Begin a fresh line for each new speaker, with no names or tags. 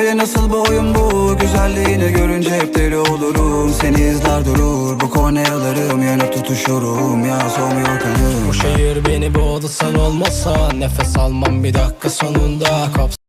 Söyle nasıl bu oyun bu? Güzelliğini görünce hep deli olurum. Seni izler durur. Bu kornealarım yanıp tutuşurum. Ya soğumuyor kanım
Bu şehir beni boğdu sen olmasa Nefes almam bir dakika sonunda. Kap